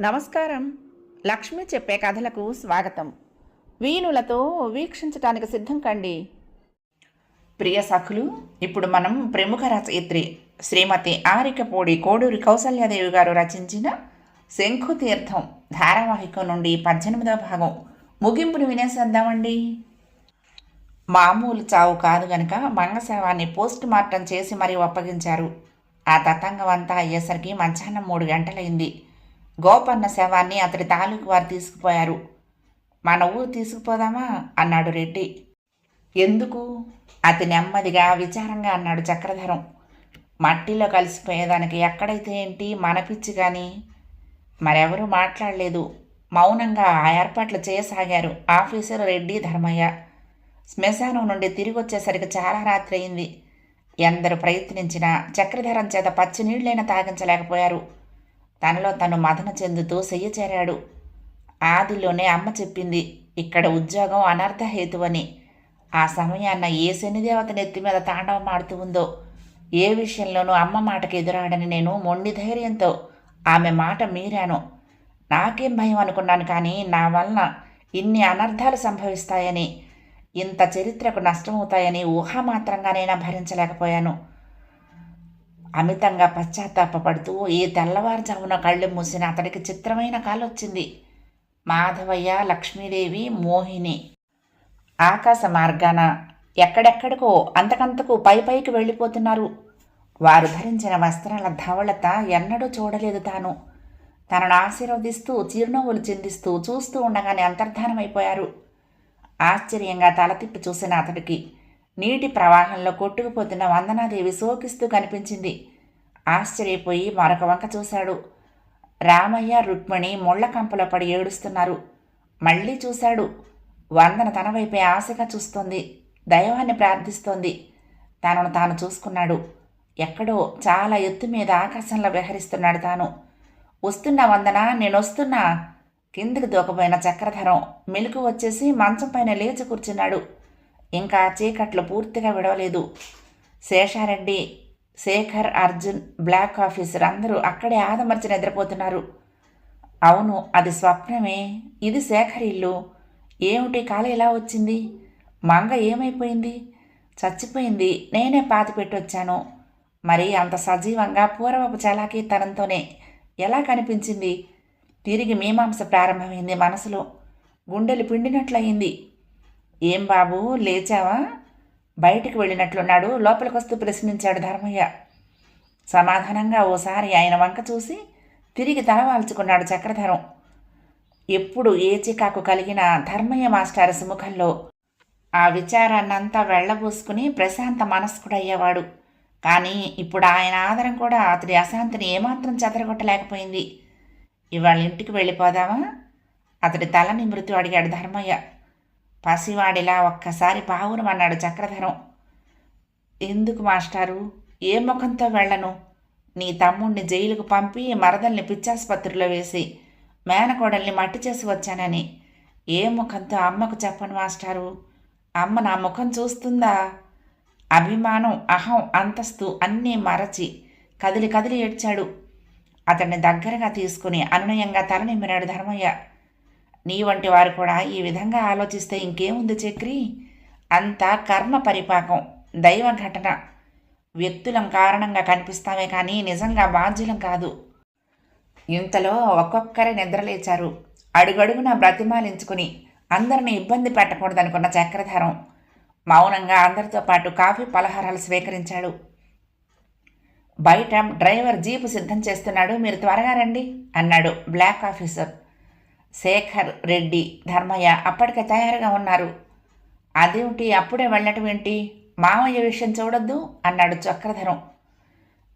నమస్కారం. లక్ష్మి చెప్పే కథలకు స్వాగతం. వీణులతో వీక్షించటానికి సిద్ధం కండి. ప్రియ సఖులు ఇప్పుడు మనం ప్రముఖ రచయిత్రి శ్రీమతి ఆరికపూడి కోడూరి కౌసల్యాదేవి గారు రచించిన శంఖుతీర్థం ధారావాహికం నుండి పద్దెనిమిదవ భాగం. ముగింపును వినేసేద్దామండి. మామూలు చావు కాదు గనక మంగశవాన్ని పోస్ట్ మార్టం చేసి మరీ అప్పగించారు ఆ తతంగం అంతా అయ్యేసరికి మధ్యాహ్నం మూడు గంటలైంది. గోపన్న శవాన్ని అతడి తాలూకు వారు తీసుకుపోయారు. మన ఊరు తీసుకుపోదామా? అన్నాడు రెడ్డి. ఎందుకు? అతి నెమ్మదిగా విచారంగా అన్నాడు చక్రధరం. మట్టిలో కలిసిపోయేదానికి ఎక్కడైతే ఏంటి? మన పిచ్చి కానీ? మరెవరూ మాట్లాడలేదు. మౌనంగా ఆ ఏర్పాట్లు చేయసాగారు ఆఫీసర్ రెడ్డి ధర్మయ్య. శ్మశానం నుండి తిరిగి వచ్చేసరికి చాలా రాత్రి అయింది. ఎందరు ప్రయత్నించినా చక్రధరం చేత పచ్చి నీళ్ళైనా తాగించలేకపోయారు. తనలో తను మదన చెందుతూ సెయ్య చేరాడు. ఆదిలోనే అమ్మ చెప్పింది ఇక్కడ ఉద్యోగం అనర్థహేతువని ఆ సమయాన్న ఏ శనిదేవత నెత్తి మీద తాండవం ఆడుతూ ఉందో ఏ విషయంలోనూ అమ్మ మాటకు ఎదురాడని నేను మొండి ధైర్యంతో ఆమె మాట మీరాను. నాకేం భయం అనుకున్నాను కానీ నా వలన ఇన్ని అనర్థాలు సంభవిస్తాయని ఇంత చరిత్రకు నష్టమవుతాయని ఊహామాత్రంగానైనా భరించలేకపోయాను. అమితంగా పశ్చాత్తాపడుతూ ఈ తెల్లవారుజామున కళ్ళు మూసిన అతడికి చిత్రమైన కాలొచ్చింది. మాధవయ్య లక్ష్మీదేవి మోహిని. ఆకాశ మార్గాన ఎక్కడెక్కడికో అంతకంతకు పై పైకి వెళ్ళిపోతున్నారు. వారు ధరించిన వస్త్రాల ధవళత ఎన్నడూ చూడలేదు తాను. తనను ఆశీర్వదిస్తూ చిరునవ్వులు చిందిస్తూ చూస్తూ ఉండగానే అంతర్ధానమైపోయారు. ఆశ్చర్యంగా తల తిప్పి చూసిన అతడికి నీటి ప్రవాహంలో కొట్టుకుపోతున్న వందనాదేవి సోకిస్తూ కనిపించింది. ఆశ్చర్యపోయి మరొక వంక చూశాడు. రామయ్య రుక్మిణి ముళ్ళ కంపలో పడి ఏడుస్తున్నారు. మళ్ళీ చూశాడు. వందన తన వైపే ఆశగా చూస్తోంది. దైవాన్ని ప్రార్థిస్తోంది. తనను తాను చూసుకున్నాడు. ఎక్కడో చాలా ఎత్తు మీద ఆకాశంలో విహరిస్తున్నాడు తాను. వస్తున్నా వందన నేనొస్తున్నా కిందికి దూకపోయిన చక్రధరం మెలుకు వచ్చేసి మంచం పైన లేచి కూర్చున్నాడు. ఇంకా చీకట్లు పూర్తిగా విడవలేదు. శేషారెడ్డి శేఖర్ అర్జున్ బ్లాక్ ఆఫీసర్ అందరూ అక్కడే ఆదమర్చి నిద్రపోతున్నారు. అవును అది స్వప్నమే. ఇది శేఖర్ ఇల్లు. ఏమిటి కాల ఇలా వచ్చింది? మంగ ఏమైపోయింది? చచ్చిపోయింది. నేనే పాతి పెట్టొచ్చాను. మరి అంత సజీవంగా పూర్వపు చలాకీతనంతోనే ఎలా కనిపించింది? తిరిగి మీమాంస ప్రారంభమైంది మనసులో. గుండెలు పిండినట్లయింది. ఏం బాబు లేచావా? బయటికి వెళ్ళినట్లున్నాడు. లోపలికొస్తూ ప్రశ్నించాడు ధర్మయ్య. సమాధానంగా ఓసారి ఆయన వంక చూసి తిరిగి తలవాల్చుకున్నాడు చక్రధరం. ఎప్పుడు ఏ చికాకు కలిగిన ధర్మయ్య మాస్టర్ సుముఖంలో ఆ విచారాన్నంతా వెళ్ళబోసుకుని ప్రశాంత మనస్కుడయ్యేవాడు. కానీ ఇప్పుడు ఆయన ఆదరం కూడా అతడి అశాంతిని ఏమాత్రం చెదరగొట్టలేకపోయింది. ఇవాళ ఇంటికి వెళ్ళిపోదామా? అతడి తల నిమృతు అడిగాడు ధర్మయ్య. పసివాడిలా ఒక్కసారి పావురమన్నాడు చక్రధరం. ఎందుకు మాస్టారు? ఏ ముఖంతో వెళ్ళను? నీ తమ్ముణ్ణి జైలుకు పంపి మరదల్ని పిచ్చాసుపత్రిలో వేసి మేనకోడల్ని మట్టి చేసి వచ్చానని. ఏ ముఖంతో అమ్మకు చెప్పను మాస్టారు? అమ్మ నా ముఖం చూస్తుందా? అభిమానం అహం అంతస్తు అన్నీ మరచి కదిలి కదిలి ఏడ్చాడు. అతన్ని దగ్గరగా తీసుకుని అనునయంగా తలనిమ్మినాడు ధర్మయ్య. నీ వంటి వారు కూడా ఈ విధంగా ఆలోచిస్తే ఇంకేముంది చక్రి? అంతా కర్మ పరిపాకం దైవ ఘటన. వ్యక్తులం కారణంగా కనిపిస్తామే కానీ నిజంగా బాధ్యులం కాదు. ఇంతలో ఒక్కొక్కరే నిద్రలేచారు. అడుగడుగున బ్రతిమాలించుకుని అందరిని ఇబ్బంది పెట్టకూడదనుకున్న చక్రధరం మౌనంగా అందరితో పాటు కాఫీ పలహారాలు స్వీకరించాడు. బయట డ్రైవర్ జీపు సిద్ధం చేస్తున్నాడు మీరు త్వరగా రండి అన్నాడు బ్లాక్ ఆఫీసర్. శేఖర్ రెడ్డి ధర్మయ్య అప్పటికే తయారుగా ఉన్నారు. అదేమిటి అప్పుడే వెళ్ళటం ఏంటి? మామయ్య విషయం చూడొద్దు అన్నాడు చక్రధరం.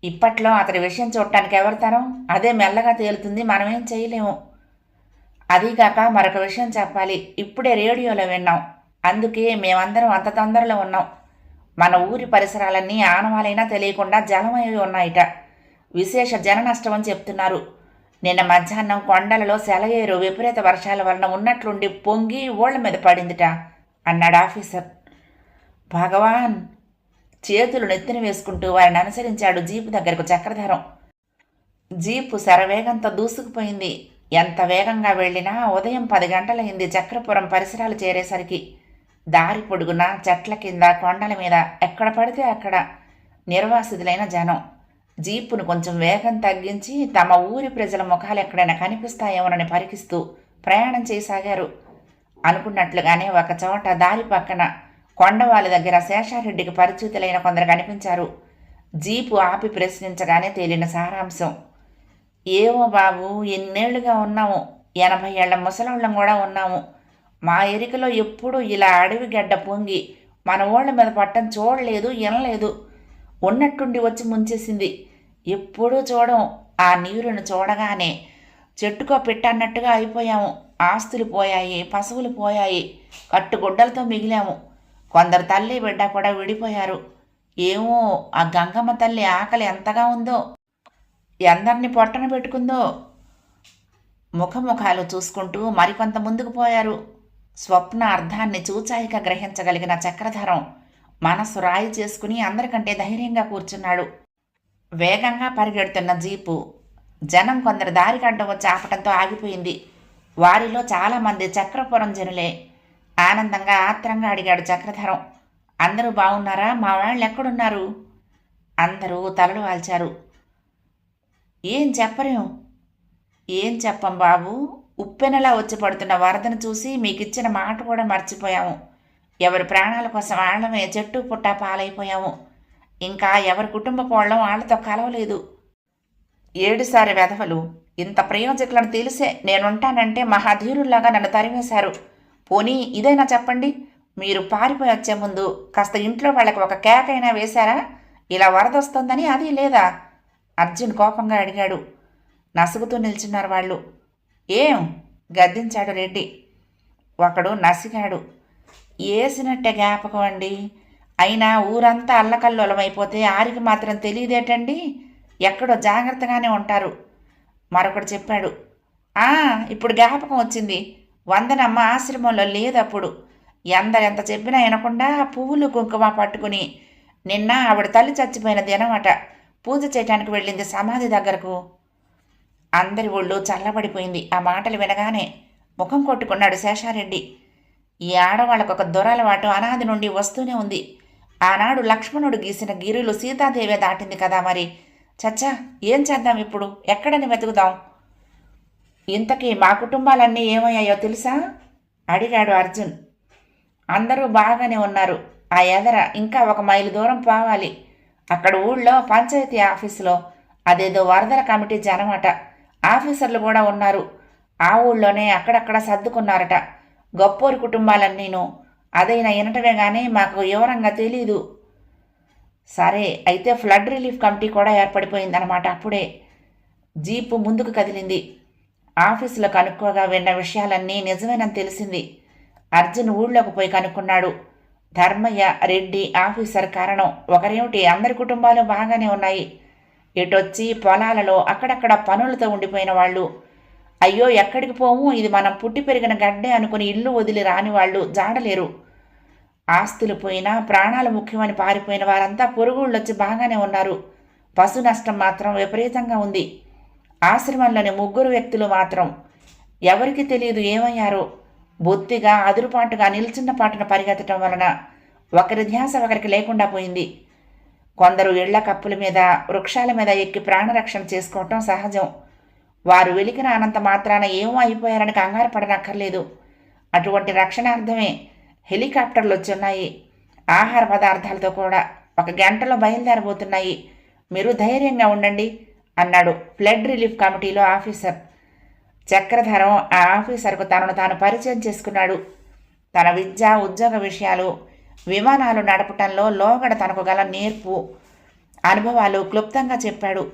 ఇప్పట్లో అతడి విషయం చూడటానికి ఎవరితరం అదే మెల్లగా తేలుతుంది మనమేం చేయలేము. అదీగాక మరొక విషయం చెప్పాలి. ఇప్పుడే రేడియోలో విన్నాం. అందుకే మేమందరం అంత తొందరలో ఉన్నాం. మన ఊరి పరిసరాలన్నీ ఆనవాలైనా తెలియకుండా జలమయ్యి ఉన్నాయిట. విశేష జన నష్టం అని చెప్తున్నారు. నిన్న మధ్యాహ్నం కొండలలో సెలయేరు విపరీత వర్షాల వలన ఉన్నట్లుండి పొంగి ఓళ్ళ మీద పడిందిట అన్నాడు ఆఫీసర్. భగవాన్! చేతులు నెత్తిన వేసుకుంటూ వారిని అనుసరించాడు జీపు దగ్గరకు చక్రధరం. జీపు శరవేగంతో దూసుకుపోయింది. ఎంత వేగంగా వెళ్ళినా ఉదయం పది గంటలైంది చక్రపురం పరిసరాలు చేరేసరికి. దారి పొడుగున చెట్ల కింద కొండల మీద ఎక్కడ పడితే అక్కడ. నిర్వాసితులైన జనం. జీపును కొంచెం వేగం తగ్గించి తమ ఊరి ప్రజల ముఖాలు ఎక్కడైనా కనిపిస్తాయేమోనని పరికిస్తూ ప్రయాణం చేయసాగారు. అనుకున్నట్లుగానే ఒక చోట దారి పక్కన కొండవాళ్ళ దగ్గర శేషారెడ్డికి పరిచితులైన కొందరు కనిపించారు. జీపు ఆపి ప్రశ్నించగానే తేలిన సారాంశం. ఏమో బాబు ఎన్నేళ్ళుగా ఉన్నాము. ఎనభై ఏళ్ళ ముసలోళ్ళం కూడా ఉన్నాము. మా ఎరికలో ఎప్పుడూ ఇలా అడవి గడ్డ పొంగి మన ఓళ్ళ మీద పట్టం చూడలేదు వినలేదు. ఉన్నట్టుండి వచ్చి ముంచేసింది. ఎప్పుడూ చూడం ఆ నీరును చూడగానే చెట్టుకో పెట్టన్నట్టుగా అయిపోయాము. ఆస్తులు పోయాయి పశువులు పోయాయి కట్టుగుడ్డలతో మిగిలాము. కొందరు తల్లి బిడ్డ కూడా విడిపోయారు. ఏమో ఆ గంగమ్మ తల్లి ఆకలి ఎంతగా ఉందో ఎందరిని పొట్టన పెట్టుకుందో. ముఖముఖాలు చూసుకుంటూ మరికొంత ముందుకు పోయారు. స్వప్న అర్థాన్ని చూచాయిక గ్రహించగలిగిన చక్రధరం మనసు రాయి చేసుకుని అందరికంటే ధైర్యంగా కూర్చున్నాడు. వేగంగా పరిగెడుతున్న జీపు జనం కొందరు దారి గడ్డం వచ్చి ఆపటంతో ఆగిపోయింది. వారిలో చాలామంది చక్రపురం జనులే. ఆనందంగా ఆత్రంగా అడిగాడు చక్రధరం. అందరూ బాగున్నారా మా వాళ్ళు ఎక్కడున్నారు? అందరూ తలలు వాల్చారు. ఏం చెప్పరేం ఏం చెప్పం బాబు? ఉప్పెనలా వచ్చి పడుతున్న వరదను చూసి మీకిచ్చిన మాట కూడా మర్చిపోయాము. ఎవరి ప్రాణాల కోసం వాళ్ళమే చెట్టు పుట్ట పాలైపోయాము. ఇంకా ఎవరి కుటుంబ పోవడం వాళ్ళతో కలవలేదు. ఏడుసారి వెధవలు ఇంత ప్రయోజకులను తెలిసే నేనుంటానంటే మహాధీరుల్లాగా నన్ను తరివేశారు పోనీ ఇదైనా చెప్పండి మీరు పారిపోయి వచ్చే ముందు కాస్త ఇంట్లో వాళ్ళకి ఒక కేకైనా వేశారా? ఇలా వరదొస్తుందని అది లేదా? అర్జున్ కోపంగా అడిగాడు. నసుగుతూ నిల్చున్నారు వాళ్ళు. ఏం? గద్దించాడు రెడ్డి. ఒకడు నసిగాడు. ఏసినట్టే జ్ఞాపకం అండి. అయినా ఊరంతా అల్లకల్లోలమైపోతే ఆరికి మాత్రం తెలియదేటండి? ఎక్కడో జాగ్రత్తగానే ఉంటారు. మరొకడు చెప్పాడు ఆ ఇప్పుడు జ్ఞాపకం వచ్చింది. వందనమ్మ ఆశ్రమంలో లేదప్పుడు. ఎంత ఎందరెంత చెప్పినా వినకుండా పువ్వులు కుంకుమ పట్టుకుని నిన్న ఆవిడ తల్లి చచ్చిపోయిన దినమట పూజ చేయటానికి వెళ్ళింది సమాధి దగ్గరకు. అందరి ఒళ్ళు చల్లబడిపోయింది. ఆ మాటలు వినగానే ముఖం కొట్టుకున్నాడు శేషారెడ్డి. ఈ ఆడవాళ్ళకు ఒక దురలవాటు అనాది నుండి వస్తూనే ఉంది. ఆనాడు లక్ష్మణుడు గీసిన గిరులు సీతాదేవే దాటింది కదా మరి. చచ్చా ఏం చేద్దాం ఇప్పుడు? ఎక్కడని వెతుకుదాం? ఇంతకీ మా కుటుంబాలన్నీ ఏమయ్యాయో తెలుసా? అడిగాడు అర్జున్. అందరూ బాగానే ఉన్నారు. ఆ ఎదర ఇంకా ఒక మైలు దూరం పోవాలి. అక్కడ ఊళ్ళో పంచాయతీ ఆఫీసులో అదేదో వరదల కమిటీ జనమట. ఆఫీసర్లు కూడా ఉన్నారు. ఆ ఊళ్ళోనే అక్కడక్కడ సర్దుకున్నారట. గొప్పోరి కుటుంబాలన్నీను. అదైనా వినటమే కానీ మాకు వివరంగా తెలీదు. సరే అయితే ఫ్లడ్ రిలీఫ్ కమిటీ కూడా ఏర్పడిపోయిందన్నమాట అప్పుడే. జీపు ముందుకు కదిలింది. ఆఫీసులో కనుక్కోగా విన్న విషయాలన్నీ నిజమేనని తెలిసింది. అర్జున్ ఊళ్ళోకి పోయి కనుక్కున్నాడు. ధర్మయ్య రెడ్డి ఆఫీసర్ కారణం ఒకరేమిటి? అందరి కుటుంబాలు బాగానే ఉన్నాయి. ఇటొచ్చి పొలాలలో అక్కడక్కడ పనులతో ఉండిపోయిన వాళ్ళు. అయ్యో ఎక్కడికి పోము? ఇది మనం పుట్టి పెరిగిన గడ్డే అనుకుని ఇల్లు వదిలి రాని వాళ్ళు జాడలేరు. ఆస్తులు పోయినా ప్రాణాలు ముఖ్యమని పారిపోయిన వారంతా పొరుగుళ్ళొచ్చి బాగానే ఉన్నారు. పశు నష్టం మాత్రం విపరీతంగా ఉంది. ఆశ్రమంలోని ముగ్గురు వ్యక్తులు మాత్రం ఎవరికి తెలియదు ఏమయ్యారో. బొత్తిగా అదురుపాటుగా నిల్చున్న పాటున పరిగెత్తటం వలన ఒకరి ధ్యాస ఒకరికి లేకుండా పోయింది. కొందరు ఇళ్ళ కప్పుల మీద వృక్షాల మీద ఎక్కి ప్రాణరక్షణ చేసుకోవటం సహజం. వారు వెలికిన అనంత మాత్రాన ఏమో అయిపోయారని కంగారు పడనక్కర్లేదు. అటువంటి రక్షణార్థమే హెలికాప్టర్లు వచ్చున్నాయి. ఆహార పదార్థాలతో కూడా ఒక గంటలో బయలుదేరబోతున్నాయి. మీరు ధైర్యంగా ఉండండి అన్నాడు ఫ్లడ్ రిలీఫ్ కమిటీలో ఆఫీసర్. చక్రధరం ఆ ఆఫీసర్కు తనను తాను పరిచయం చేసుకున్నాడు. తన విద్య ఉద్యోగ విషయాలు విమానాలు నడపటంలో లోగడ తనకు గల నేర్పు అనుభవాలు క్లుప్తంగా చెప్పాడు.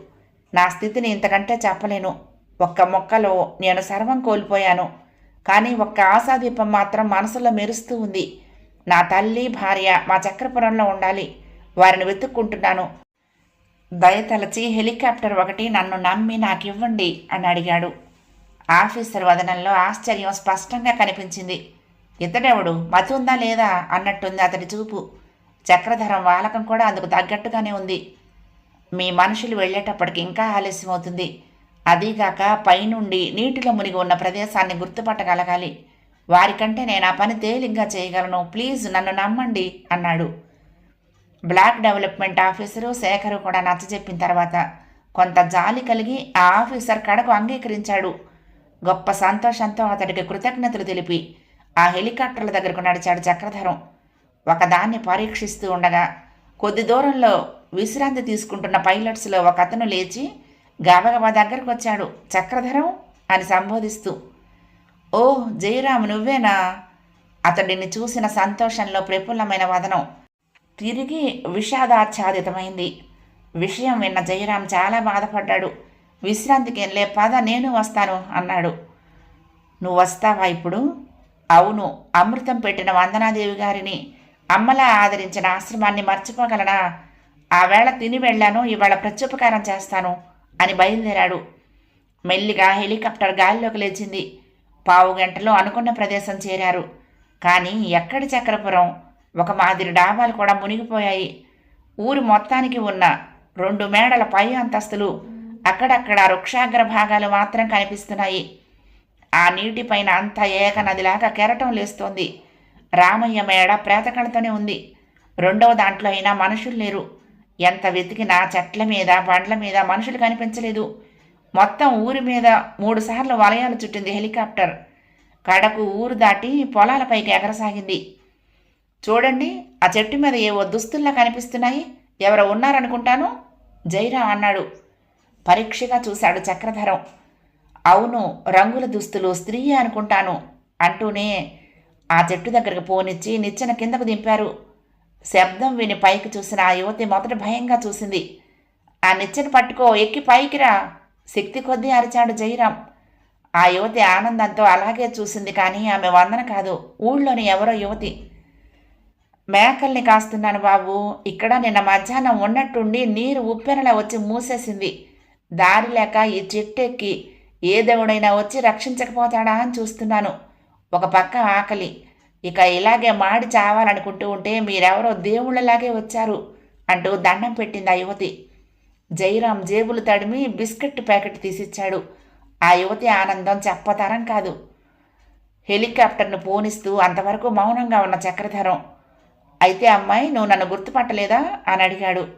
నా స్థితిని ఇంతకంటే చెప్పలేను. ఒక్క మొక్కలో నేను సర్వం కోల్పోయాను. కానీ ఒక్క ఆశాదీపం మాత్రం మనసులో మెరుస్తూ ఉంది. నా తల్లి భార్య మా చక్రపురంలో ఉండాలి. వారిని వెతుక్కుంటున్నాను. దయతలచి హెలికాప్టర్ ఒకటి నన్ను నమ్మి నాకివ్వండి అని అడిగాడు. ఆఫీసర్ వదనంలో ఆశ్చర్యం స్పష్టంగా కనిపించింది. ఇతడెవడు? మతుందా ఉందా లేదా? అన్నట్టుంది అతడి చూపు. చక్రధరం వాలకం కూడా అందుకు తగ్గట్టుగానే ఉంది. మీ మనుషులు వెళ్ళేటప్పటికి ఇంకా ఆలస్యం అవుతుంది అదీగాక పైనుండి నీటిలో మునిగి ఉన్న ప్రదేశాన్ని గుర్తుపట్టగలగాలి. వారికంటే నేను ఆ పని తేలిగ్గా చేయగలను. ప్లీజ్ నన్ను నమ్మండి అన్నాడు. బ్లాక్ డెవలప్మెంట్ ఆఫీసరు శేఖరు కూడా నచ్చజెప్పిన తర్వాత కొంత జాలి కలిగి ఆ ఆఫీసర్ కడకు అంగీకరించాడు. గొప్ప సంతోషంతో అతడికి కృతజ్ఞతలు తెలిపి ఆ హెలికాప్టర్ల దగ్గరకు నడిచాడు చక్రధరం. ఒకదాన్ని పరీక్షిస్తూ ఉండగా కొద్ది దూరంలో విశ్రాంతి తీసుకుంటున్న పైలట్స్లో ఒక అతను లేచి గబగబా దగ్గరకు వచ్చాడు. చక్రధరం అని సంబోధిస్తూ ఓ జయరామ్ నువ్వేనా? అతడిని చూసిన సంతోషంలో ప్రఫుల్లమైన వదనం తిరిగి విషాదాచ్ఛాదితమైంది. విషయం విన్న జయరాం చాలా బాధపడ్డాడు. విశ్రాంతికి వెళ్ళే పద నేను వస్తాను అన్నాడు. నువ్వు వస్తావా ఇప్పుడు? అవును అమృతం పెట్టిన వందనాదేవి గారిని అమ్మలా ఆదరించిన ఆశ్రమాన్ని మర్చిపోగలనా? ఆ వేళ తిని వెళ్ళాను ఇవాళ ప్రత్యుపకారం చేస్తాను. అని బయలుదేరాడు. మెల్లిగా హెలికాప్టర్ గాలిలోకి లేచింది. పావు గంటలో అనుకున్న ప్రదేశం చేరారు. కానీ ఎక్కడి చక్రపురం? ఒక మాదిరి డాబాలు కూడా మునిగిపోయాయి. ఊరు మొత్తానికి ఉన్న రెండు మేడల పై అంతస్తులు అక్కడక్కడ వృక్షాగ్ర భాగాలు మాత్రం కనిపిస్తున్నాయి. ఆ నీటిపైన అంతా ఏక నదిలాగా కెరటం లేస్తోంది. రామయ్య మేడ ప్రేతకళతోనే ఉంది. రెండవ దాంట్లో అయినా మనుషులు లేరు. ఎంత వెతికినా చెట్ల మీద బండ్ల మీద మనుషులు కనిపించలేదు. మొత్తం ఊరి మీద మూడు సార్లు వలయాలు చుట్టింది హెలికాప్టర్. కడకు ఊరు దాటి పొలాలపైకి ఎగరసాగింది. చూడండి ఆ చెట్టు మీద ఏవో దుస్తుల్లా కనిపిస్తున్నాయి. ఎవరో ఉన్నారనుకుంటాను? జైరాం అన్నాడు. పరీక్షగా చూశాడు చక్రధరం. అవును రంగుల దుస్తులు స్త్రీ అనుకుంటాను అంటూనే ఆ చెట్టు దగ్గరకు పోనిచ్చి నిచ్చెన కిందకు దింపారు. శబ్దం విని పైకి చూసిన ఆ యువతి మొదట భయంగా చూసింది. ఆ నిచ్చెన పట్టుకో ఎక్కి పైకిరా శక్తి కొద్దీ అరిచాడు జయరాం. ఆ యువతి ఆనందంతో అలాగే చూసింది కానీ ఆమె వందన కాదు ఊళ్ళోని ఎవరో యువతి. మేకల్ని కాస్తున్నాను బాబు ఇక్కడ నిన్న మధ్యాహ్నం ఉన్నట్టుండి నీరు ఉప్పెనలా వచ్చి మూసేసింది. దారి లేక ఈ చెట్టెక్కి ఏ దేవుడైనా వచ్చి రక్షించకపోతాడా అని చూస్తున్నాను. ఒక పక్క ఆకలి ఇక ఇలాగే మాడి చావాలనుకుంటూ ఉంటే మీరెవరో దేవుళ్ళలాగే వచ్చారు అంటూ దండం పెట్టింది ఆ యువతి. జయరాం జేబులు తడిమి బిస్కెట్ ప్యాకెట్ తీసిచ్చాడు. ఆ యువతి ఆనందం చెప్పతరం కాదు. హెలికాప్టర్ను పోనిస్తూ అంతవరకు మౌనంగా ఉన్న చక్రధరం అయితే అమ్మాయి నువ్వు నన్ను గుర్తుపట్టలేదా? అని అడిగాడు.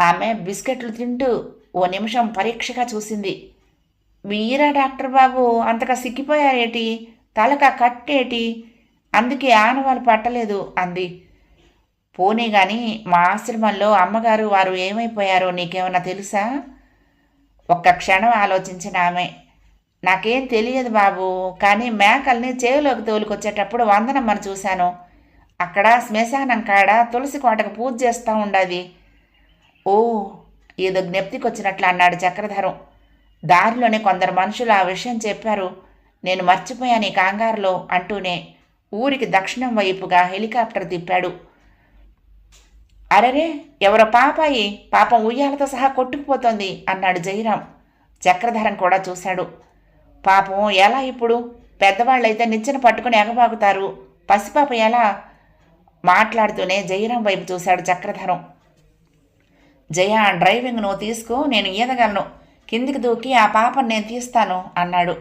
ఆమె బిస్కెట్లు తింటూ ఓ నిమిషం పరీక్షగా చూసింది. మీరా డాక్టర్ బాబు? అంతగా సిక్కిపోయారేటి తలక కట్టేటి? అందుకే ఆనవాళ్ళు పట్టలేదు అంది. పోనీ గాని మా ఆశ్రమంలో అమ్మగారు వారు ఏమైపోయారో నీకేమన్నా తెలుసా? ఒక్క క్షణం ఆలోచించిన ఆమె. నాకేం తెలియదు బాబు కానీ మేకల్ని చేలోకి తోలుకొచ్చేటప్పుడు వందనమ్మను చూశాను. అక్కడ శ్మశానం కాడ తులసి కోటకు పూజ చేస్తూ ఉండది. ఓ ఏదో జ్ఞప్తికొచ్చినట్లు అన్నాడు చక్రధరం. దారిలోనే కొందరు మనుషులు ఆ విషయం చెప్పారు. నేను మర్చిపోయాను ఈ కంగారులో అంటూనే. ఊరికి దక్షిణం వైపుగా హెలికాప్టర్ తిప్పాడు. అరరే ఎవరో పాపాయి పాపం ఉయ్యాలతో సహా కొట్టుకుపోతోంది అన్నాడు జయరాం. చక్రధరం కూడా చూశాడు. పాపం ఎలా ఇప్పుడు? పెద్దవాళ్ళైతే నిచ్చెన పట్టుకుని ఎగబాగుతారు. పసిపాప ఎలా? మాట్లాడుతూనే జయరాం వైపు చూశాడు చక్రధరం. జయ డ్రైవింగ్ నువ్వు తీసుకో నేను ఈదగలను. కిందికి దూకి ఆ పాపను నేను తీస్తాను అన్నాడు.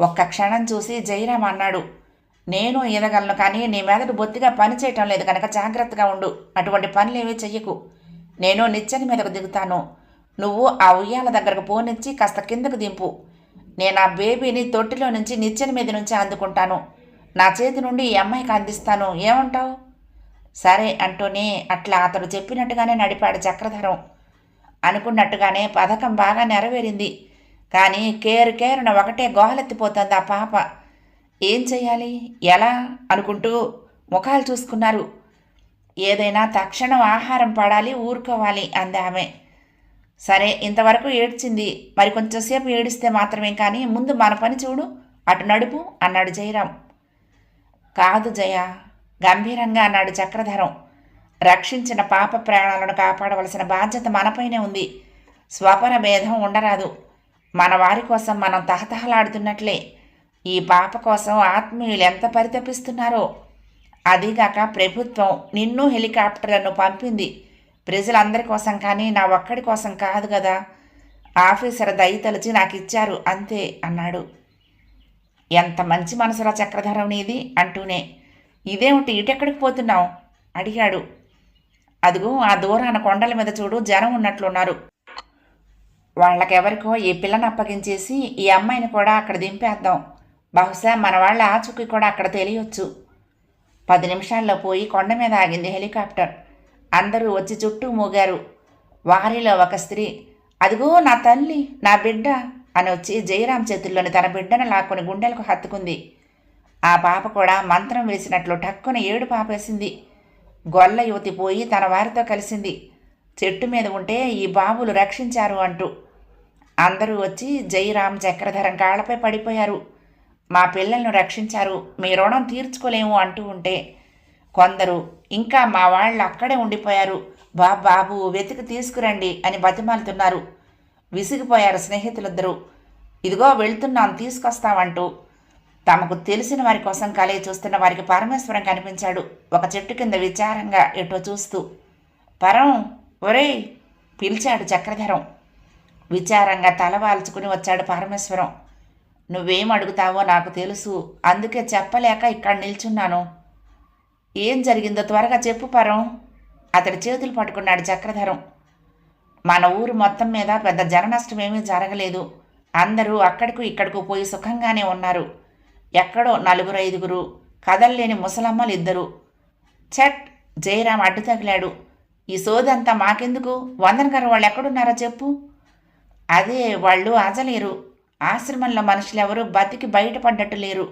ఒక్క క్షణం చూసి జయరాం అన్నాడు. నేను ఎదగలను కానీ నీ మెదడు బొత్తిగా పని చేయటం లేదు. కనుక జాగ్రత్తగా ఉండు. అటువంటి పనులు ఏవి చెయ్యకు. నేను నిచ్చెన మీదకు దిగుతాను. నువ్వు ఆ ఉయ్యాల దగ్గరకు పోనిచ్చి కాస్త కిందకు దింపు. నేను ఆ బేబీని తొట్టిలో నుంచి నిచ్చెన మీద నుంచి అందుకుంటాను. నా చేతి నుండి ఈ అమ్మాయికి అందిస్తాను. ఏమంటావు? సరే అంటూనే అట్లా అతడు చెప్పినట్టుగానే నడిపాడు చక్రధరం. అనుకున్నట్టుగానే పథకం బాగా నెరవేరింది. కానీ కేరు కేరున ఒకటే గోహలెత్తిపోతుంది ఆ పాప. ఏం చేయాలి ఎలా? అనుకుంటూ ముఖాలు చూసుకున్నారు. ఏదైనా తక్షణం ఆహారం పడాలి ఊరుకోవాలి అంది ఆమె. సరే ఇంతవరకు ఏడ్చింది. మరి కొంచెంసేపు ఏడిస్తే మాత్రమే కానీ ముందు మన పని చూడు అటు నడుపు అన్నాడు జయరాం. కాదు జయ గంభీరంగా అన్నాడు చక్రధరం. రక్షించిన పాప ప్రాణాలను కాపాడవలసిన బాధ్యత మనపైనే ఉంది. స్వపర భేదం ఉండరాదు. మన వారి కోసం మనం తహతహలాడుతున్నట్లే. ఈ పాప కోసం ఆత్మీయులు ఎంత పరితపిస్తున్నారో. అదీగాక ప్రభుత్వం నిన్ను హెలికాప్టర్లను పంపింది. ప్రజలందరి కోసం కానీ నా ఒక్కడి కోసం కాదు కదా. ఆఫీసర్ దయతలిచి నాకు ఇచ్చారు అంతే అన్నాడు. ఎంత మంచి మనసురా చక్రధరం నీది అంటూనే. ఇదేమిటి ఇటెక్కడికి పోతున్నావు? అడిగాడు. అదిగో ఆ దూరాన కొండల మీద చూడు జనం ఉన్నట్లున్నారు. వాళ్ళకెవరికో ఈ పిల్లని అప్పగించేసి ఈ అమ్మాయిని కూడా అక్కడ దింపేద్దాం. బహుశా మన వాళ్ళ ఆచూకీ కూడా అక్కడ తెలియొచ్చు. పది నిమిషాల్లో పోయి కొండ మీద ఆగింది హెలికాప్టర్. అందరూ వచ్చి చుట్టూ మూగారు. వారిలో ఒక స్త్రీ అదిగో నా తల్లి నా బిడ్డ అని వచ్చి జయరాం చేతుల్లోని తన బిడ్డను లాక్కొని గుండెలకు హత్తుకుంది. ఆ పాప కూడా మంత్రం వేసినట్లు టక్కున ఏడు పాపేసింది. గొల్ల యువతి పోయి తన వారితో కలిసింది. చెట్టు మీద ఉంటే ఈ బాబులు రక్షించారు అంటూ. అందరూ వచ్చి జయరాం చక్రధరం కాళ్ళపై పడిపోయారు. మా పిల్లలను రక్షించారు మీ రుణం తీర్చుకోలేము అంటూ ఉంటే కొందరు ఇంకా మా వాళ్ళు అక్కడే ఉండిపోయారు. బా బాబు వెతికి తీసుకురండి అని బతిమాలుతున్నారు. విసిగిపోయారు స్నేహితులిద్దరూ. ఇదిగో వెళ్తున్నాం తీసుకొస్తామంటూ తమకు తెలిసిన వారి కోసం కలయి చూస్తున్న వారికి పరమేశ్వరం కనిపించాడు. ఒక చెట్టు కింద విచారంగా ఎటో చూస్తూ పరం ఒరేయ్ పిలిచాడు చక్రధరం. విచారంగా తల వాల్చుకుని వచ్చాడు పరమేశ్వరం. నువ్వేం అడుగుతావో నాకు తెలుసు. అందుకే చెప్పలేక ఇక్కడ నిల్చున్నాను. ఏం జరిగిందో త్వరగా చెప్పు పరం. అతడి చేతులు పట్టుకున్నాడు చక్రధరం. మన ఊరు మొత్తం మీద పెద్ద జననష్టం ఏమీ జరగలేదు. అందరూ అక్కడికి ఇక్కడికి పోయి సుఖంగానే ఉన్నారు. ఎక్కడో నలుగురు ఐదుగురు కదల్లేని ముసలమ్మలు ఇద్దరు. చట్ జయరాం అడ్డు తగిలాడు. ఈ సోదంతా మాకెందుకు? వందన గారు వాళ్ళు ఎక్కడున్నారో చెప్పు. అదే వాళ్ళు అజలేరు ఆశ్రమంలో మనుషులు ఎవరు బతికి బయటపడ్డట్టు లేరు.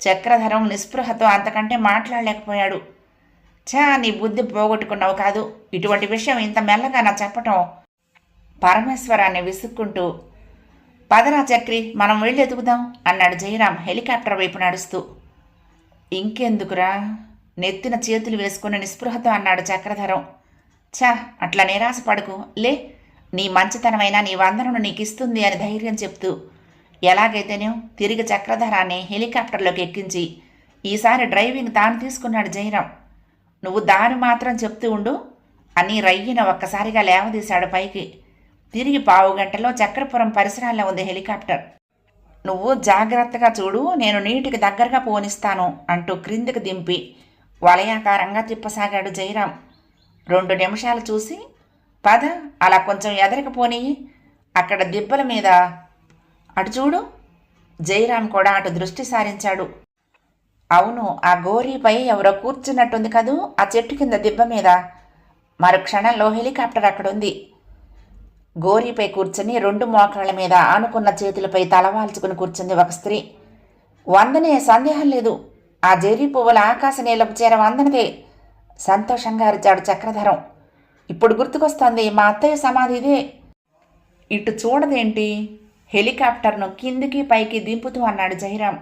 చక్రధరం నిస్పృహతో అంతకంటే మాట్లాడలేకపోయాడు. చా నీ బుద్ధి పోగొట్టుకున్నావు కాదు. ఇటువంటి విషయం ఇంత మెల్లగా నా చెప్పటం పరమేశ్వరాన్ని విసుక్కుంటూ పదరా చక్రి మనం వెళ్ళి ఎదుగుదాం అన్నాడు జయరాం హెలికాప్టర్ వైపు నడుస్తూ. ఇంకెందుకురా? నెత్తిన చేతులు వేసుకున్న నిస్పృహతో అన్నాడు చక్రధరం. ఛా అట్లా నిరాశ పడుకు లే నీ మంచితనమైన నీ వందనను నీకు ఇస్తుంది అని ధైర్యం చెప్తూ ఎలాగైతేనే తిరిగి చక్రధరాన్ని హెలికాప్టర్లోకి ఎక్కించి ఈసారి డ్రైవింగ్ తాను తీసుకున్నాడు జయరాం. నువ్వు దారి మాత్రం చెప్తూ ఉండు అని రయ్యిన ఒక్కసారిగా లేవదీశాడు పైకి. తిరిగి పావు గంటలో చక్రపురం పరిసరాల్లో ఉంది హెలికాప్టర్. నువ్వు జాగ్రత్తగా చూడు నేను నీటికి దగ్గరగా పోనిస్తాను అంటూ క్రిందికి దింపి వలయాకారంగా తిప్పసాగాడు జయరాం. రెండు నిమిషాలు చూసి పద అలా కొంచెం ఎదరికి అక్కడ దిబ్బల మీద అటు చూడు జయరాం కూడా అటు దృష్టి సారించాడు. అవును ఆ గోరీపై ఎవరో కూర్చున్నట్టుంది కదూ ఆ చెట్టు కింద దిబ్బ మీద. మరు క్షణంలో హెలికాప్టర్ అక్కడుంది. గోరీపై కూర్చుని రెండు మోకాళ్ళ మీద ఆనుకున్న చేతులపై తలవాల్చుకుని కూర్చుంది ఒక స్త్రీ. వందనే సందేహం లేదు. ఆ జెర్రీ పువ్వుల ఆకాశ నీలపు చేర వందనదే. సంతోషంగా అరిచాడు చక్రధరం. ఇప్పుడు గుర్తుకొస్తోంది మా అత్తయ్య సమాధి ఇదే ఇటు చూడదేంటి? హెలికాప్టర్ను కిందికి పైకి దింపుతూ అన్నాడు జయరాం.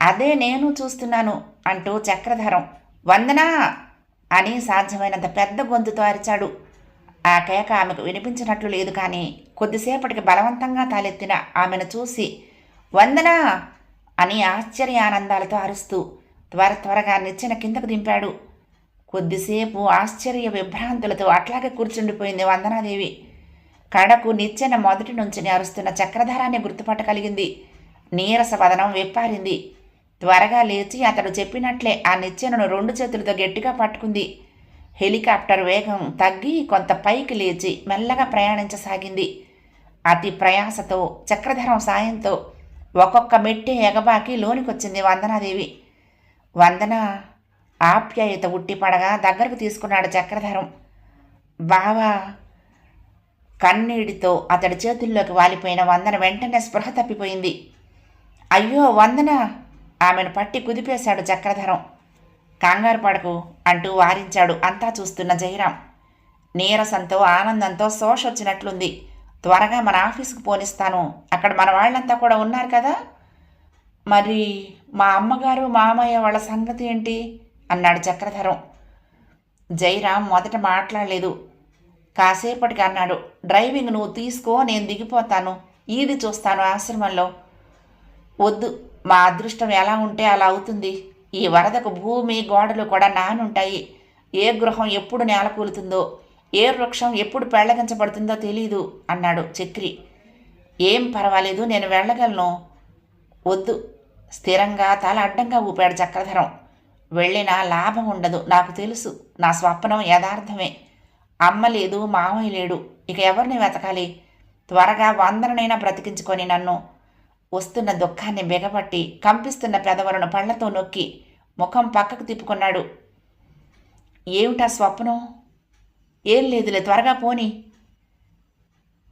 అదే నేను చూస్తున్నాను అంటూ చక్రధరం. వందనా! అని సాధ్యమైనంత పెద్ద గొంతుతో అరిచాడు. ఆ కేక ఆమెకు వినిపించినట్లు లేదు కానీ కొద్దిసేపటికి బలవంతంగా తాలెత్తిన ఆమెను చూసి వందనా! అని ఆశ్చర్యానందాలతో అరుస్తూ త్వర త్వరగా నిచ్చెన కిందకు దింపాడు. కొద్దిసేపు ఆశ్చర్య విభ్రాంతులతో అట్లాగే కూర్చుండిపోయింది వందనాదేవి. కడకు నిచ్చెన మొదటి నుంచి అరుస్తున్న చక్రధారాన్ని గుర్తుపట్టగలిగింది నీరస వదనం విప్పారింది. త్వరగా లేచి అతడు చెప్పినట్లే ఆ నిచ్చెనను రెండు చేతులతో గట్టిగా పట్టుకుంది. హెలికాప్టర్ వేగం తగ్గి కొంత పైకి లేచి మెల్లగా ప్రయాణించసాగింది. అతి ప్రయాసతో చక్రధరం సాయంతో ఒక్కొక్క మెట్టే ఎగబాకి లోనికొచ్చింది వందనాదేవి. వందన ఆప్యాయత ఉట్టిపడగా దగ్గరకు తీసుకున్నాడు చక్రధరం. బావా! కన్నీడితో అతడి చేతుల్లోకి వాలిపోయిన వందన వెంటనే స్పృహ తప్పిపోయింది. అయ్యో వందన! ఆమెను పట్టి కుదిపేశాడు చక్రధరం. కంగారు పడకు అంటూ వారించాడు అంతా చూస్తున్న జయరాం. నీరసంతో ఆనందంతో సోష వచ్చినట్లుంది త్వరగా మన ఆఫీస్కి పోనిస్తాను. అక్కడ మన వాళ్ళంతా కూడా ఉన్నారు కదా? మరి మా అమ్మగారు మామయ్య వాళ్ళ సంగతి ఏంటి? అన్నాడు చక్రధరం. జైరాం మొదట మాట్లాడలేదు. కాసేపటికి అన్నాడు డ్రైవింగ్ నువ్వు తీసుకో నేను దిగిపోతాను. ఈది చూస్తాను ఆశ్రమంలో. వద్దు మా అదృష్టం ఎలా ఉంటే అలా అవుతుంది. ఈ వరదకు భూమి గోడలు కూడా నానుంటాయి. ఏ గృహం ఎప్పుడు నేల కూలుతుందో ఏ వృక్షం ఎప్పుడు పెళ్ళగించబడుతుందో తెలీదు అన్నాడు చక్రి. ఏం పర్వాలేదు నేను వెళ్ళగలను. వద్దు. స్థిరంగా తల అడ్డంగా ఊపాడు చక్రధరం. వెళ్ళినా లాభం ఉండదు. నాకు తెలుసు నా స్వప్నం యథార్థమే. అమ్మ లేదు మామయ్య లేడు. ఇక ఎవరిని వెతకాలి? త్వరగా వందననైనా బ్రతికించుకొని నన్ను వస్తున్న దుఃఖాన్ని బిగపట్టి కంపిస్తున్న పెదవులను పళ్ళతో నొక్కి ముఖం పక్కకు తిప్పుకున్నాడు. ఏమిటా స్వప్నం? ఏం లేదులే త్వరగా పోని.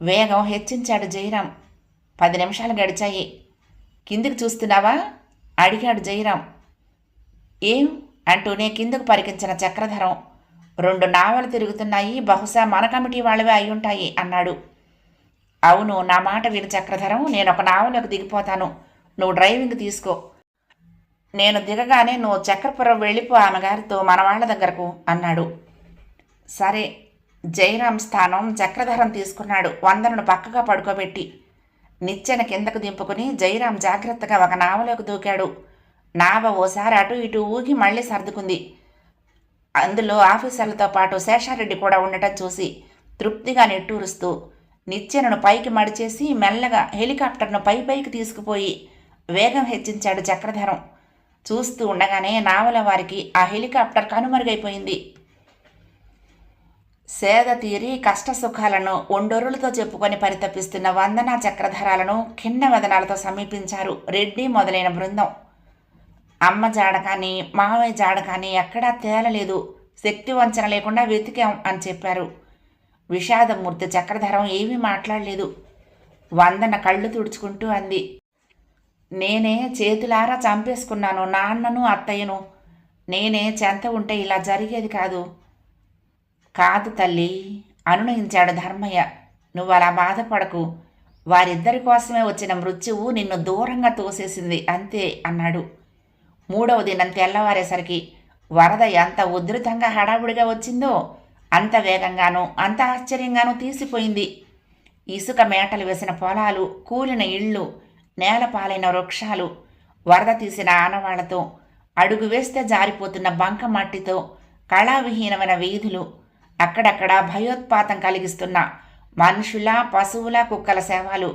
వేగం హెచ్చించాడు జయరాం. పది నిమిషాలు గడిచాయి. కిందికి చూస్తున్నావా? అడిగాడు జయరాం. ఏం? అంటూనే కిందకు పరికించిన చక్రధరం. రెండు నావలు తిరుగుతున్నాయి బహుశా మన కమిటీ వాళ్ళవే అయి ఉంటాయి అన్నాడు. అవును నా మాట విని చక్రధరం నేను ఒక నావలోకి దిగిపోతాను. నువ్వు డ్రైవింగ్ తీసుకో. నేను దిగగానే నువ్వు చక్రపురం వెళ్ళిపో ఆమెగారితో మన వాళ్ళ దగ్గరకు అన్నాడు. సరే జయరాం స్థానం చక్రధరం తీసుకున్నాడు. వందనను పక్కగా పడుకోబెట్టి నిచ్చెన కిందకు దింపుకుని జయరాం జాగ్రత్తగా ఒక నావలోకి దూకాడు. నావ ఓసారి అటు ఇటు ఊగి మళ్ళీ సర్దుకుంది. అందులో ఆఫీసర్లతో పాటు శేషారెడ్డి కూడా ఉండటం చూసి తృప్తిగా నెట్టూరుస్తూ నిచ్చెనను పైకి మడిచేసి మెల్లగా హెలికాప్టర్ను పై పైకి తీసుకుపోయి వేగం హెచ్చించాడు చక్రధరం. చూస్తూ ఉండగానే నావల వారికి ఆ హెలికాప్టర్ కనుమరుగైపోయింది. సేద తీరి కష్ట సుఖాలను ఒండొరులతో చెప్పుకొని పరితపిస్తున్న వందనా చక్రధరాలను ఖిన్న వదనాలతో సమీపించారు రెడ్డి మొదలైన బృందం. అమ్మ జాడ కానీ మామయ్య జాడ కానీ ఎక్కడా తేలలేదు శక్తి వంచన లేకుండా వెతికాం అని చెప్పారు. విషాదమూర్తి చక్రధరం ఏమీ మాట్లాడలేదు. వందన కళ్ళు తుడుచుకుంటూ అంది. నేనే చేతులారా చంపేసుకున్నాను నాన్నను అత్తయ్యను. నేనే చెంత ఉంటే ఇలా జరిగేది కాదు. కాదు తల్లి అనునయించాడు ధర్మయ్య. నువ్వు అలా బాధపడకు. వారిద్దరి కోసమే వచ్చిన మృత్యువు నిన్ను దూరంగా తోసేసింది అంతే అన్నాడు. మూడవ దినం తెల్లవారేసరికి వరద ఎంత ఉధృతంగా హడావుడిగా వచ్చిందో అంత వేగంగానూ అంత ఆశ్చర్యంగానూ తీసిపోయింది. ఇసుక మేటలు వేసిన పొలాలు కూలిన ఇళ్ళు నేలపాలైన వృక్షాలు వరద తీసిన ఆనవాళ్ళతో అడుగు వేస్తే జారిపోతున్న బంక మట్టితో కళావిహీనమైన వీధులు అక్కడక్కడ భయోత్పాతం కలిగిస్తున్న మనుషుల పశువుల కుక్కల సేవలు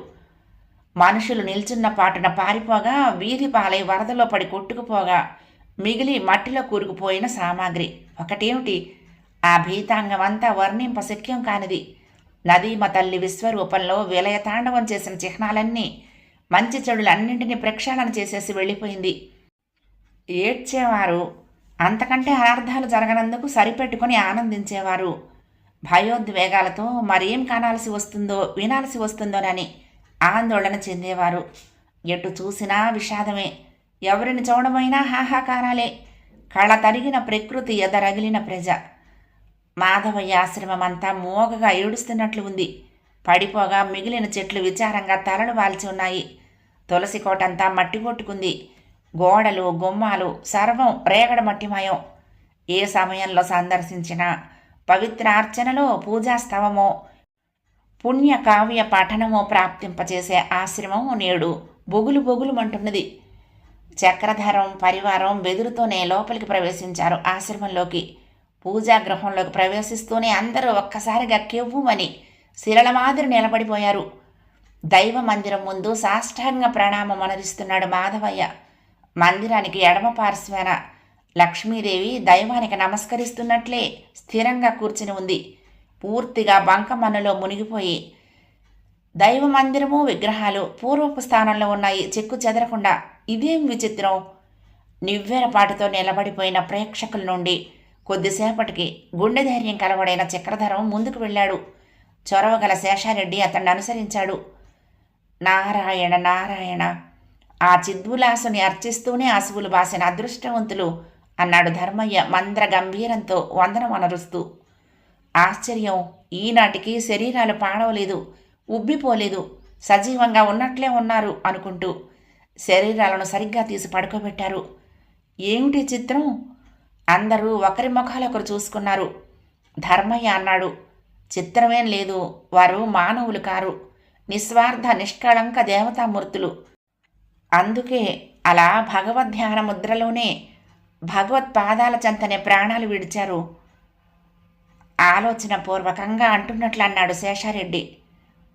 మనుషులు నిల్చున్న పాటున పారిపోగా వీధి పాలై వరదలో పడి కొట్టుకుపోగా మిగిలి మట్టిలో కూరుకుపోయిన సామాగ్రి. ఒకటేమిటి? ఆ భీతాంగమంతా వర్ణింప శక్యం కానిది. నదీమ తల్లి విశ్వరూపంలో విలయ తాండవం చేసిన చిహ్నాలన్నీ మంచి చెడులన్నింటినీ ప్రక్షాళన చేసేసి వెళ్ళిపోయింది. ఏడ్చేవారు. అంతకంటే అనర్థాలు జరగనందుకు సరిపెట్టుకొని ఆనందించేవారు. భయోద్వేగాలతో మరేం కానాల్సి వస్తుందో వినాల్సి వస్తుందోనని ఆందోళన చెందేవారు. ఎటు చూసినా విషాదమే. ఎవరిని చూడమైనా హాహాకారాలే. కళ తరిగిన ప్రకృతి ఎదరగిలిన ప్రజ. మాధవయ్య ఆశ్రమం అంతా మోగగా ఏడుస్తున్నట్లు ఉంది. పడిపోగా మిగిలిన చెట్లు విచారంగా తలలు వాల్చి ఉన్నాయి. తులసి కోటంతా మట్టి కొట్టుకుంది. గోడలు గుమ్మాలు సర్వం రేగడ మట్టిమయం. ఏ సమయంలో సందర్శించినా పవిత్ర అర్చనలో పూజాస్తవమో పుణ్య కావ్య పఠనమో ప్రాప్తింపచేసే ఆశ్రమం నేడు బొగులు బొగులుమంటున్నది చక్రధరం పరివారం బెదురుతోనే లోపలికి ప్రవేశించారు ఆశ్రమంలోకి. పూజా గృహంలోకి ప్రవేశిస్తూనే అందరూ ఒక్కసారిగా కెవ్వుమని శిరల మాదిరి నిలబడిపోయారు. దైవ మందిరం ముందు సాష్టాంగ ప్రణామం అనరిస్తున్నాడు మాధవయ్య. మందిరానికి ఎడమ పార్శ్వాన లక్ష్మీదేవి దైవానికి నమస్కరిస్తున్నట్లే స్థిరంగా కూర్చుని ఉంది. పూర్తిగా బంకమన్నులో మునిగిపోయి దైవ మందిరము విగ్రహాలు పూర్వపు స్థానంలో ఉన్నాయి. చెక్కు చెదరకుండా ఇదేం విచిత్రం నివ్వెరపాటుతో నిలబడిపోయిన ప్రేక్షకుల నుండి కొద్దిసేపటికి గుండె ధైర్యం కలవడైన చక్రధరం ముందుకు వెళ్ళాడు. చొరవగల శేషారెడ్డి అతన్ని అనుసరించాడు. నారాయణ నారాయణ ఆ చిద్విలాసుని అర్చిస్తూనే అసువులు బాసిన అదృష్టవంతులు అన్నాడు ధర్మయ్య మంద్ర గంభీరంతో వందనం అనరుస్తూ. ఆశ్చర్యం. ఈనాటికి శరీరాలు పాడవలేదు ఉబ్బిపోలేదు సజీవంగా ఉన్నట్లే ఉన్నారు అనుకుంటూ శరీరాలను సరిగ్గా తీసి పడుకోబెట్టారు. ఏమిటి చిత్రం? అందరూ ఒకరి ముఖాలొకరు చూసుకున్నారు. ధర్మయ్య అన్నాడు చిత్రమేం లేదు వారు మానవులు కారు నిస్వార్థ నిష్కళంక దేవతామూర్తులు. అందుకే అలా భగవద్ ధ్యాన ముద్రలోనే భగవత్ పాదాల చెంతనే ప్రాణాలు విడిచారు. ఆలోచన పూర్వకంగా అంటున్నట్లు అన్నాడు శేషారెడ్డి.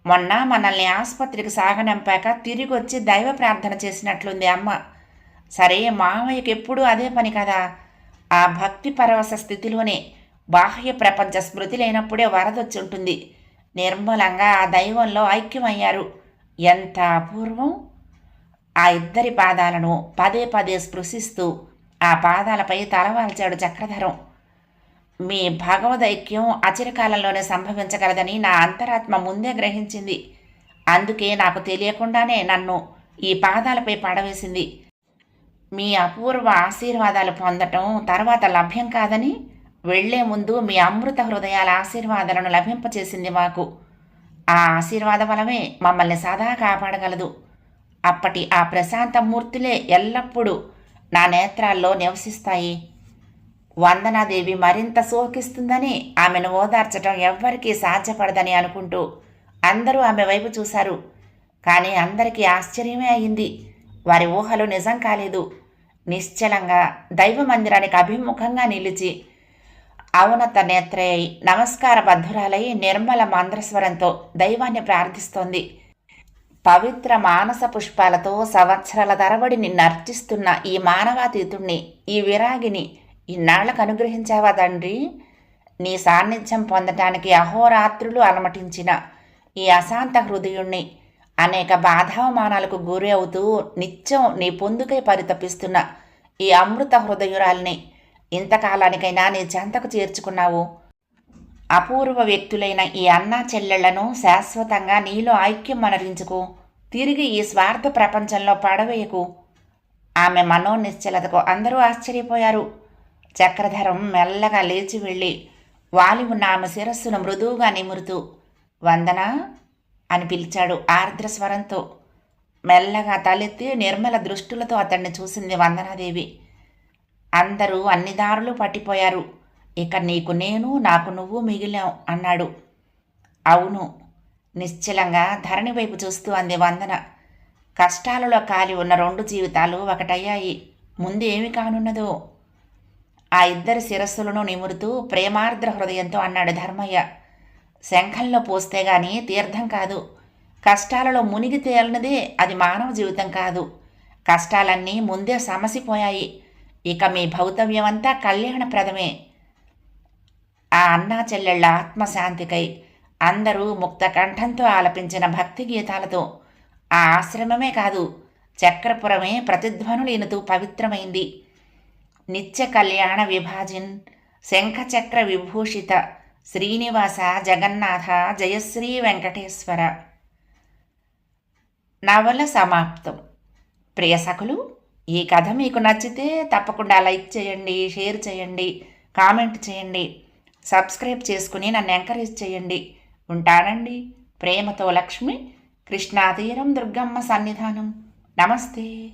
మొన్న మనల్ని ఆసుపత్రికి సాగనంపాక తిరిగి వచ్చి దైవ ప్రార్థన చేసినట్లుంది అమ్మ. సరే మామయ్యకి ఎప్పుడూ అదే పని కదా. ఆ భక్తి పరవశ స్థితిలోనే బాహ్య ప్రపంచ స్మృతి లేనప్పుడే వరదొచ్చి ఉంటుంది. నిర్మలంగా ఆ దైవంలో ఐక్యమయ్యారు. ఎంత అపూర్వం! ఆ ఇద్దరి పాదాలను పదే పదే స్పృశిస్తూ ఆ పాదాలపై తలవాల్చాడు చక్రధరం. మీ భగవదైక్యం అచిరకాలంలోనే సంభవించగలదని నా అంతరాత్మ ముందే గ్రహించింది. అందుకే నాకు తెలియకుండానే నన్ను ఈ పాదాలపై పడవేసింది. మీ అపూర్వ ఆశీర్వాదాలు పొందటం తర్వాత లభ్యం కాదని వెళ్ళే ముందు మీ అమృత హృదయాల ఆశీర్వాదాలను లభింపచేసింది మాకు. ఆ ఆశీర్వాద బలమే మమ్మల్ని సదా కాపాడగలదు. అప్పటి ఆ ప్రశాంత మూర్తులే ఎల్లప్పుడూ నా నేత్రాల్లో నివసిస్తాయి. వందనాదేవి మరింత శోకిస్తుందని ఆమెను ఓదార్చటం ఎవ్వరికీ సాధ్యపడదని అనుకుంటూ అందరూ ఆమె వైపు చూశారు. కానీ అందరికీ ఆశ్చర్యమే అయింది. వారి ఊహలు నిజం కాలేదు. నిశ్చలంగా దైవ మందిరానికి అభిముఖంగా నిలిచి అవనత నేత్రయై నమస్కార బద్ధురాలై నిర్మల మంద్రస్వరంతో దైవాన్ని ప్రార్థిస్తోంది. పవిత్ర మానస పుష్పాలతో సంవత్సరాల తరబడి నిన్ను అర్చిస్తున్న ఈ మానవాతీతుణ్ణి ఈ విరాగిని ఇన్నాళ్ళకు అనుగ్రహించావా తండ్రి? నీ సాన్నిధ్యం పొందటానికి అహోరాత్రులు అలమటించిన ఈ అశాంత హృదయుణ్ణి అనేక బాధావమానాలకు గురి అవుతూ నిత్యం నీ పొందుకై పరితపిస్తున్న ఈ అమృత హృదయురాల్ని ఇంతకాలానికైనా నీ చెంతకు చేర్చుకున్నావు. అపూర్వ వ్యక్తులైన ఈ అన్నా చెల్లెళ్ళను శాశ్వతంగా నీలో ఐక్యం మనరించుకు తిరిగి ఈ స్వార్థ ప్రపంచంలో పడవేయకు. ఆమె మనోనిశ్చలతకు అందరూ ఆశ్చర్యపోయారు. చక్రధరం మెల్లగా లేచి వెళ్ళి వాలి ఉన్న ఆమె శిరస్సును మృదువుగా నిమురుతూ వందనా? అని పిలిచాడు ఆర్ద్ర స్వరంతో మెల్లగా తలెత్తి నిర్మల దృష్టులతో అతన్ని చూసింది వందనాదేవి. అందరూ అన్ని దారులు పట్టిపోయారు. ఇక నీకు నేను నాకు నువ్వు మిగిలాం అన్నాడు. అవును. నిశ్చలంగా ధరణి వైపు చూస్తూ అంది వందన. కష్టాలలో కాలి ఉన్న రెండు జీవితాలు ఒకటయ్యాయి. ముందు ఏమి కానున్నదో? ఆ ఇద్దరి శిరస్సులను నిమురుతూ ప్రేమార్ద్ర హృదయంతో అన్నాడు ధర్మయ్య. శంఖంలో పోస్తే గాని తీర్థం కాదు. కష్టాలలో మునిగి తేలినదే అది మానవ జీవితం కాదు. కష్టాలన్నీ ముందే సమసిపోయాయి. ఇక మీ భౌతవ్యమంతా కళ్యాణప్రదమే. ఆ అన్నా చెల్లెళ్ళ ఆత్మశాంతికై అందరూ ముక్త కంఠంతో ఆలపించిన భక్తి గీతాలతో ఆ ఆశ్రమమే కాదు చక్రపురమే ప్రతిధ్వనులీనుతూ పవిత్రమైంది. నిత్య కళ్యాణ విభాజిన్ శంఖచక్ర విభూషిత శ్రీనివాస జగన్నాథ జయశ్రీ వెంకటేశ్వర. నవల సమాప్తం. ప్రియసకులు ఈ కథ మీకు నచ్చితే తప్పకుండా లైక్ చేయండి షేర్ చేయండి కామెంట్ చేయండి సబ్స్క్రైబ్ చేసుకుని నన్ను ఎంకరేజ్ చేయండి. ఉంటానండి. ప్రేమతో లక్ష్మి కృష్ణాతీరం దుర్గమ్మ సన్నిధానం. నమస్తే.